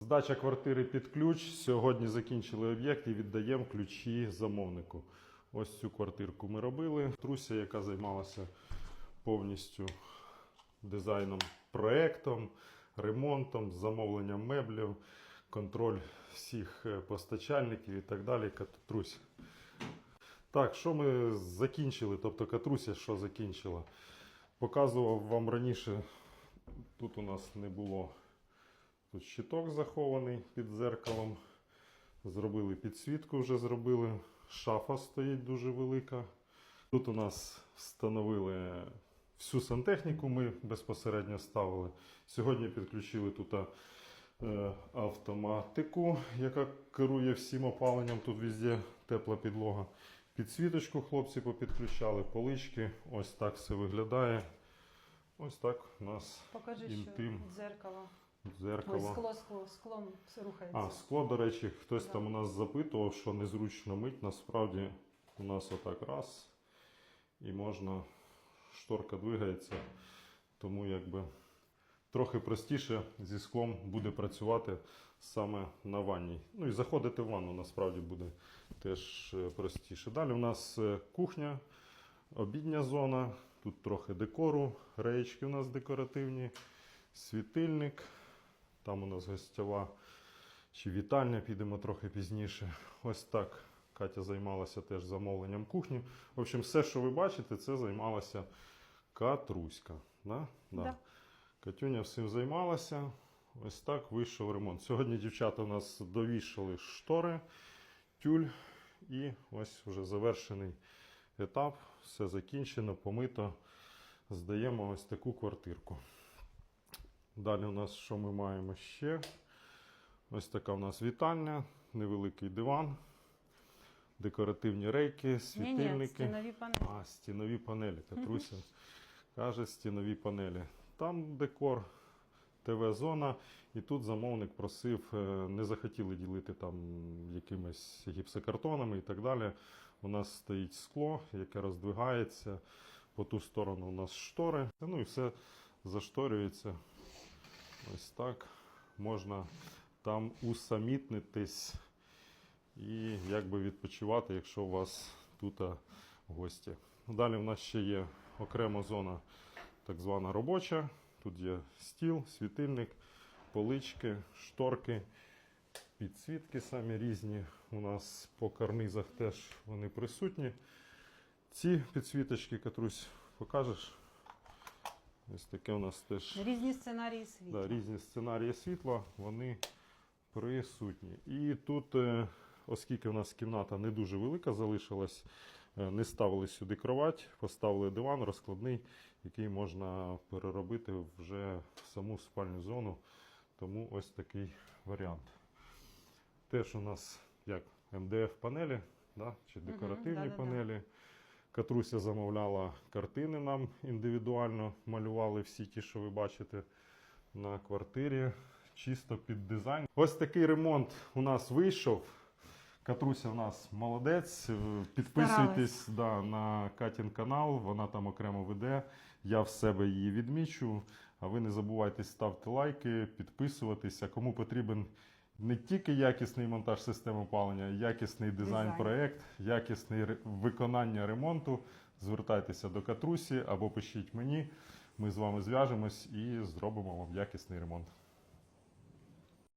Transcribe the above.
Здача квартири під ключ. Сьогодні закінчили об'єкт і віддаємо ключі замовнику. Ось цю квартирку ми робили. Труся, яка займалася повністю дизайном, проектом, ремонтом, замовленням меблів, контроль всіх е, постачальників і так далі. Катрусь. Так, що ми закінчили? Тобто Катруся що закінчила? Показував вам раніше, тут у нас не було Тут щиток захований під зеркалом. Зробили підсвітку, вже зробили. Шафа стоїть дуже велика. Тут у нас встановили всю сантехніку, ми безпосередньо ставили. Сьогодні підключили тут е, автоматику, яка керує всім опаленням. Тут везде тепла підлога. Підсвіточку хлопці попідключали, полички. Ось так все виглядає. Ось так у нас Покажи, Інтим. що дзеркало. Дзеркало. Ой, скло, скло, склом все рухається. А, скло, до речі, хтось Да. там у нас запитував, що незручно мить. Насправді у нас отак раз. І можна, шторка двигається, тому якби трохи простіше зі склом буде працювати саме на ванні. Ну і заходити в ванну насправді буде теж е, простіше. Далі у нас е, кухня, обідня зона, тут трохи декору, реєчки у нас декоративні, світильник. Там у нас гостьова чи вітальня, підемо трохи пізніше. Ось так Катя займалася теж замовленням кухні. В общем, все, що ви бачите, це займалася Катруська. Да? Да. Катюня всім займалася. Ось так вийшов ремонт. Сьогодні дівчата у нас довішали штори, тюль і ось вже завершений етап. Все закінчено, помито. Здаємо ось таку квартирку. Далі у нас що ми маємо ще? Ось така у нас вітальня, невеликий диван, декоративні рейки, ні, ні, світильники. стінові панелі. А, стінові панелі. Катруся каже стінові панелі. Там декор, ТВ-зона, і тут замовник просив, е, не захотіли ділити там якимись гіпсокартонами і так далі. У нас стоїть скло, яке роздвигається. По ту сторону у нас штори. Ну і все зашторюється. Ось так. Можна там усамітнитись і якби відпочивати, якщо у вас тут гості. Далі в нас ще є окрема зона, так звана робоча. Тут є стіл, світильник, полички, шторки, підсвітки самі різні. У нас по карнизах теж вони присутні. Ці підсвіточки, Катрусь, покажеш? Ось таке у нас теж Різні сценарії світу. Да, різні сценарії світла, вони присутні. І тут, е, оскільки в нас кімната не дуже велика залишилась, е, не ставили сюди кровать, поставили диван розкладний, який можна переробити вже в саму спальню зону. Тому ось такий варіант. Теж у нас як МДФ панелі, да, чи декоративні да-да-да. панелі. Катруся замовляла картини нам індивідуально, малювали всі ті, що ви бачите на квартирі, чисто під дизайн. Ось такий ремонт у нас вийшов. Катруся у нас молодець. Підписуйтесь да, на Катін канал, вона там окремо веде. Я в себе її відмічу. А ви не забувайте ставити лайки, підписуватися. Кому потрібен не тільки якісний монтаж системи опалення, якісний дизайн Дизайн. проект, якісне виконання ремонту. Звертайтеся до Катрусі або пишіть мені. Ми з вами зв'яжемось і зробимо вам якісний ремонт.